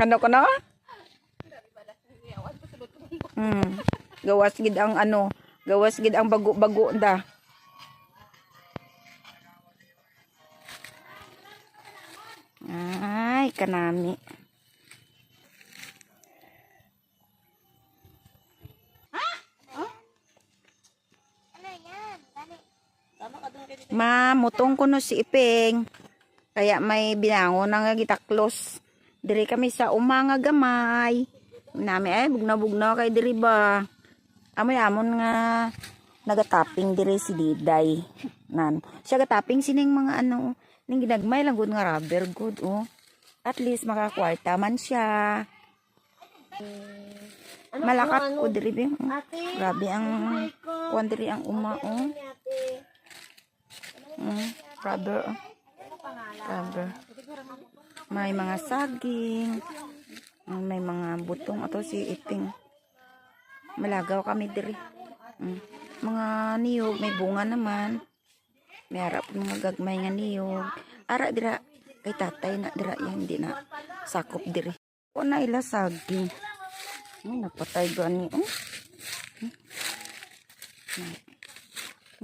Kano ko na? Hmm. Gawas gid ang ano, gawas gid ang bago-bago da. Ay, kanami. Ma, mutong ko no si Ipeng. Kaya may binangon nga gitaklos. Diri kami sa umanga gamay. Nami ay bugna-bugna kay diri ba. Amoy amon nga nagataping diri si Diday. Nan. Siya gataping sining mga ano, ning ginagmay lang gud nga rubber good oh. At least makakwarta man siya. Malakat ko diri ba? Grabe ang kuan diri ang uma oh. Mm, rubber. oh. Rubber. May mga saging. May mga butong ato si iting. Malagaw kami diri. Mm. Mga niyog, may bunga naman. May harap mga gagmay nga niyog. Ara dira kay tatay na dira yan hindi na sakop diri. O na ila saging. Ay, napatay gani. Oh.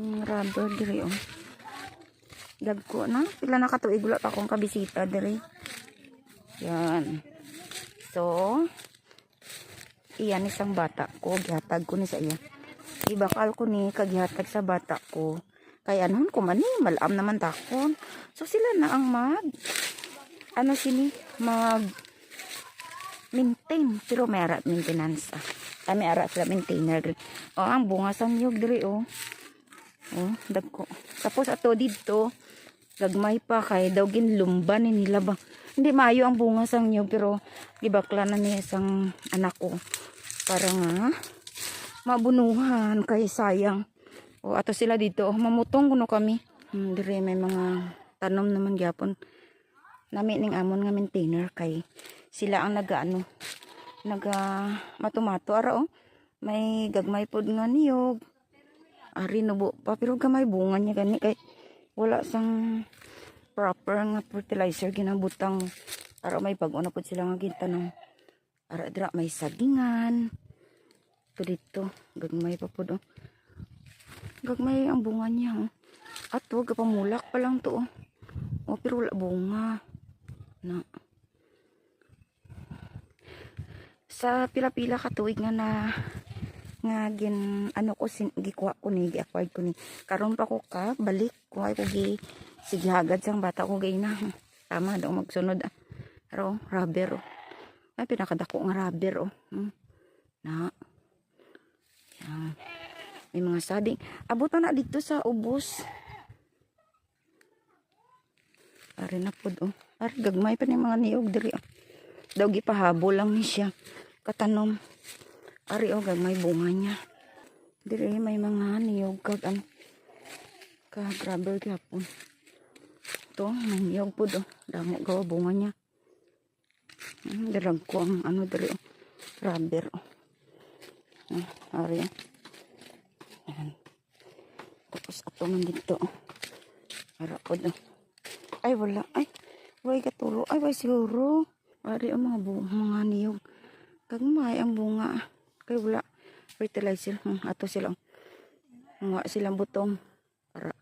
Mm, rubber diri oh. Dagko na. Pila na katuig wala pa akong kabisita diri. Yan. So, iyan isang bata ko. Gihatag ko ni sa iya. Ibakal ko ni kagihatag sa bata ko. Kaya anon ko man eh, malam naman takon. So sila na ang mag ano sini mag maintain pero may ara maintenance ah. Ay, may ara sila maintainer diri. Oh, ang bunga sa niyog diri oh. Oh, dagko. Tapos ato dito, gagmay pa kay daw ginlumban ni nila ba. Hindi maayo ang bunga sang niyog pero gibakla na ni isang anak ko. Para nga mabunuhan kay sayang. O ato sila dito, oh, mamutong kuno kami. Hmm, dire may mga tanom naman gyapon. Nami ning amon nga maintainer kay sila ang nagaano naga matumato ara oh. May gagmay pod nga niyog ari nubo pa pero gamay bunga niya gani kay wala sang proper nga fertilizer ginabutang para may bag na pud sila nga gintanong ara dira may sagingan to dito gagmay pa pud oh. gagmay ang bunga niya oh. at wag pamulak pa lang to oh. oh pero wala bunga na sa pila-pila ka tuig nga na nga gin ano ko sin gikuha ko ni gi-acquired ko ni. Karon pa ko ka balik kuha ko gi sige hagad sang bata ko gay na tama daw magsunod ah. pero rubber oh. ay pinakadako nga rubber oh. Hmm. na. Yan. May mga sading abot na dito sa ubos. Ari na pod oh. Ari gagmay pa ni mga niyog diri oh daw gipahabol lang ni siya. Katanom Ari o may bunga niya. Dire may mga niyog kag ano. Ka grabber gyapon. To, may niyog po do. Damo gawa bunga niya. Hmm, dirag ko ang ano dire o. Rubber o. Ah, ari o. Ayan. Tapos ato man dito o. Ara po do. Ay wala. Ay. Way katulo. Ay way siguro. Ari o mga, bu mga niyog. Kagmay ang bunga. Kaya wala fertilizer. Hmm, ato sila. Mga silang butong. Para.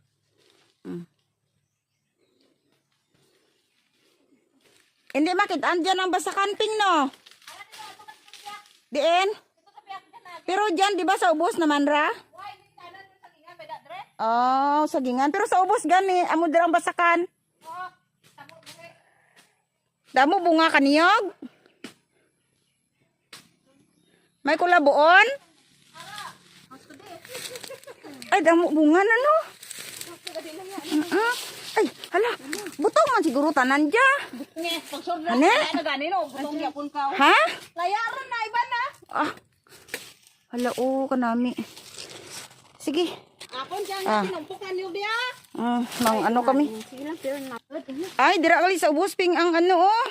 Hmm. Hindi makitaan dyan ang basa camping no. Diin? Pero dyan, di ba sa ubos naman ra? Oh, sagingan. Pero sa ubos gani, amo dirang basakan. Damo bunga kaniyog? May kulabuon? Ay, damo bunga na no. Uh-uh. Ay, hala. Butong man siguro tanan dya. Ano? Ha? Layaran na, iba na. Ah. Hala, oo, kanami. Sige. Apon dyan, Ah. ah. tinumpukan niyo diya. Mm, mang ano kami. Ay, dira kali sa ubos ping ang ano oh.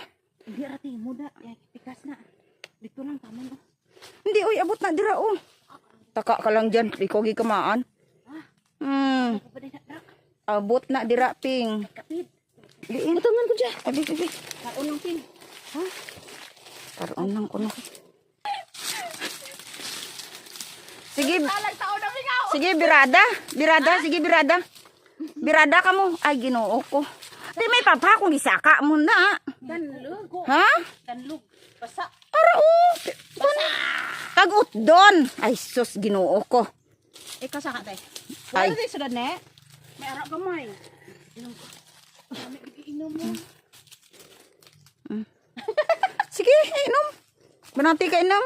Rati, muda. Ay, pikas na. Dito lang, tama no. Hindi, oy, abot na dira oh. Taka ka lang dyan, ikaw gikamaan. Hmm, abot na dira ping. Diin. Butungan ko dyan. Abi, abi. Kaunong tin. Karoon ng kuno. Sige, sige, birada. Birada, sige, birada. Birada ka mo. Ay, ginoo ko. Di may papa kung isaka mo na. Danlug. Ha? Danlug. Basa. Para o. Kagut doon. Ay, sus, ginoo ko. Ikaw sa katay. Ay. Wala din sunod ne. May arak gamay. Inom ko. Inom mo. Sige, inom. Banati ka inom.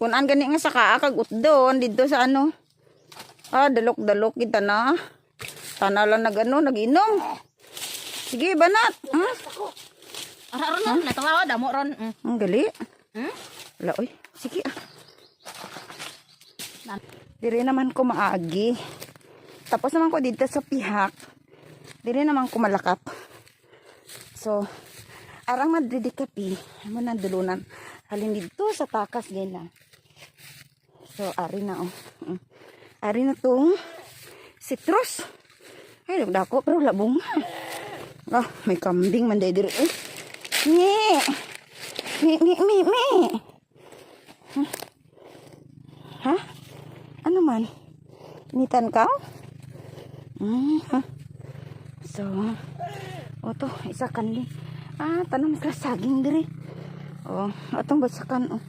Kunan gani nga saka kagut doon. Dito sa ano. Ah, dalok-dalok kita na. Sana lang nag ano, nag-inom. Sige, banat. Hmm? Ara ron na. Natawa damo ron. Mm. Ang gali. Hmm? Wala, oy. Sige ah. Diri naman ko maagi. Tapos naman ko dito sa pihak. Diri naman ko malakap. So, arang Madrid kapi. Amo na dulunan. Halin dito sa takas gina. So, ari na oh. Mm. Ari na tong citrus. Ay, dako pero labong. Ah, may kambing man diri. Eh. Nge. Mi, mi, mi, mi. Ha? Ano man? Nitan ka? Mm? So, o to, isa kanli. Ah, tanong ka saging diri. Oh, atong basakan oh.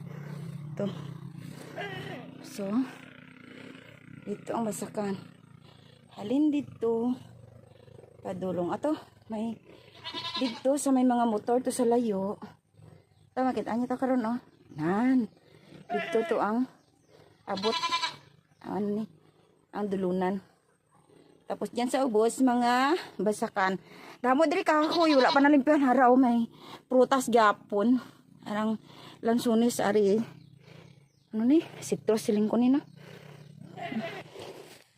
To. So, dito ang basakan. Halin dito. Padulong ato. May dito sa may mga motor to sa layo. Tama kita niyo ta karon oh. Nan. Dito to ang abot ano ni ang dulunan. Tapos diyan sa ubos mga basakan. Damo diri kahoy wala pa nalimpihan haraw may prutas gyapon. Arang lansunis ari ano ni citrus siling ko ni no.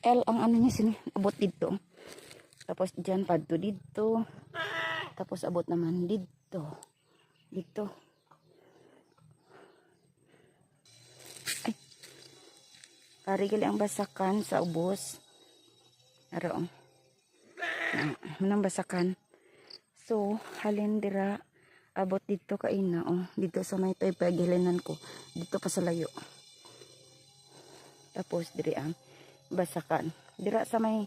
L ang ano niya sini abot dito. Tapos diyan padto dito. Tapos abot naman dito. Dito. Karigil ang basakan sa ubos. Araw. Na, manang basakan. So, halin dira abot dito ka ina oh. Dito sa may toy pagilinan ko. Dito pa sa layo. Tapos diri ang basakan. Dira sa may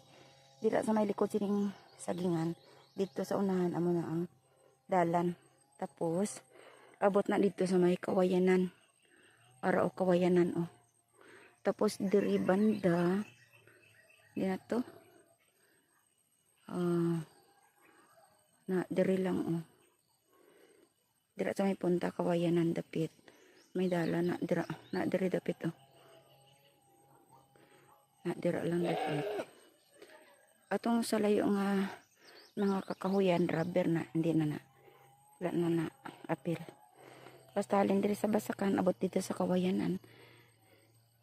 dira sa may likod sining sagingan. Dito sa unahan amo na ang dalan. Tapos abot na dito sa may kawayanan. Ara o kawayanan oh. Tapos diri banda di na. Ah na diri lang oh. Dira sa may punta kawayanan dapit. May dala na dira na diri dapit oh. Na dira lang dapit. Atong sa layo nga mga kakahuyan rubber na hindi na na wala na na apil. Basta halin diri sa basakan abot dito sa kawayanan.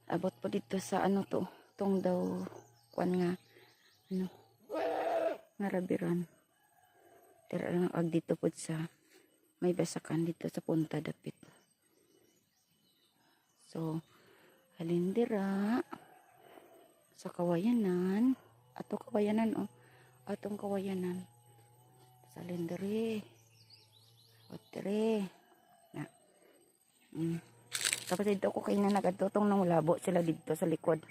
Abot po dito sa ano to, tong daw kuan nga ano nga rabiran. Tira lang ag dito po sa may basakan dito sa punta dapit. So, halin dira sa kawayanan ato kawayanan oh atong kawayanan sa lindere otre na mm. Tapos dito ko kayo na nagadutong ng labo sila dito sa likod.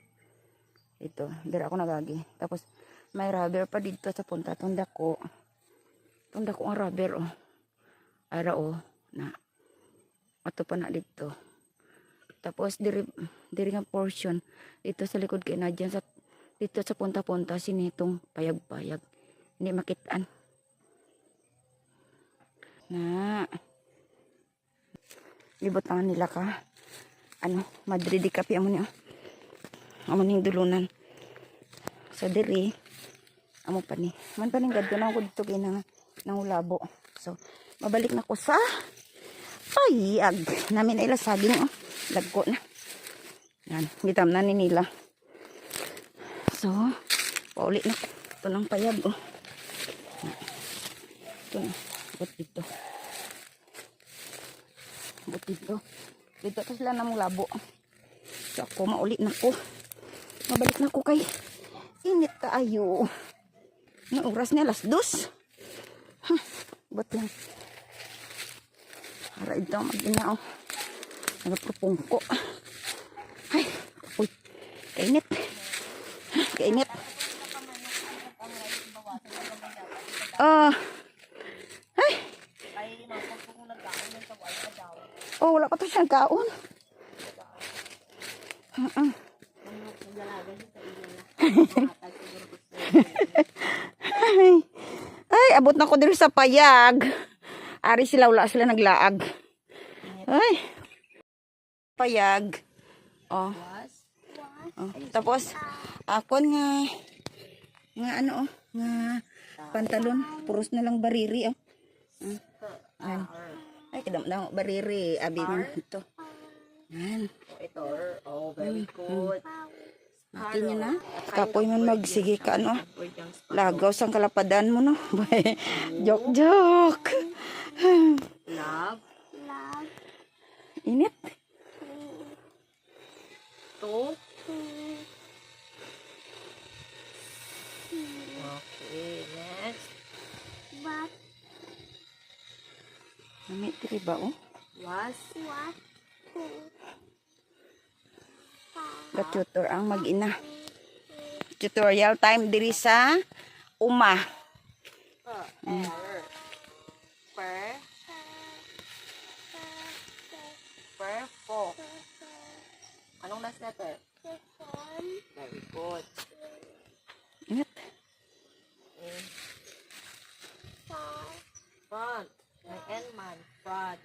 Ito dira ako nagagi. Tapos may rubber pa dito sa punta. Tunda ko. Tunda ko ang rubber oh. Ara oh na. Ato pa na dito. Tapos diri diri nga portion dito sa likod kay na dyan sa dito sa punta-punta sinitong payag-payag. Hindi makitaan. Na. Libot naman nila ka ano Madrid kapi amo niya amo ning dulunan. Sa diri amo pa ni. Man pa ning gadto na ko dito kay nang nangulabo. So mabalik na ko sa payag namin ila saging oh. Lagko na. Yan gitam na ni nila. So paulit na ko. Ito ng payag oh. Ito na. Abot dito. Dito. Dito to sila namang labo. So ako mauli na ko. Mabalik na ko kay init kaayo. Ang oras na alas dos. Huh, abot lang. Para ito mag-ina oh. Nagpupungko. Ay, uy. Kainit. Kainit. Ah. ay. Oh, wala pa to siyang kaon. Uh-uh. Ay, ay, abot na ko dito sa payag. Ari sila, wala sila naglaag. Ay, payag. Oh. oh. Tapos, akon nga, nga ano oh, nga pantalon, puros na lang bariri oh. Mm. Yan. Ay, kadam-dam bariri, abi mo ito. Yan. Ito, oh, very good. Mati niya na. Kapoy man magsige ka ano. Lagaw sang kalapadan mo no. joke joke. Love. Init. Two. Nami tiri ba oh? Was. Was. Ga-tutor ang mag-ina. Tutorial time diri sa uma. Uh, mm. Per. Per po. Anong last letter? Very good. Ingat. Eh. Font. Font. crime, fraud,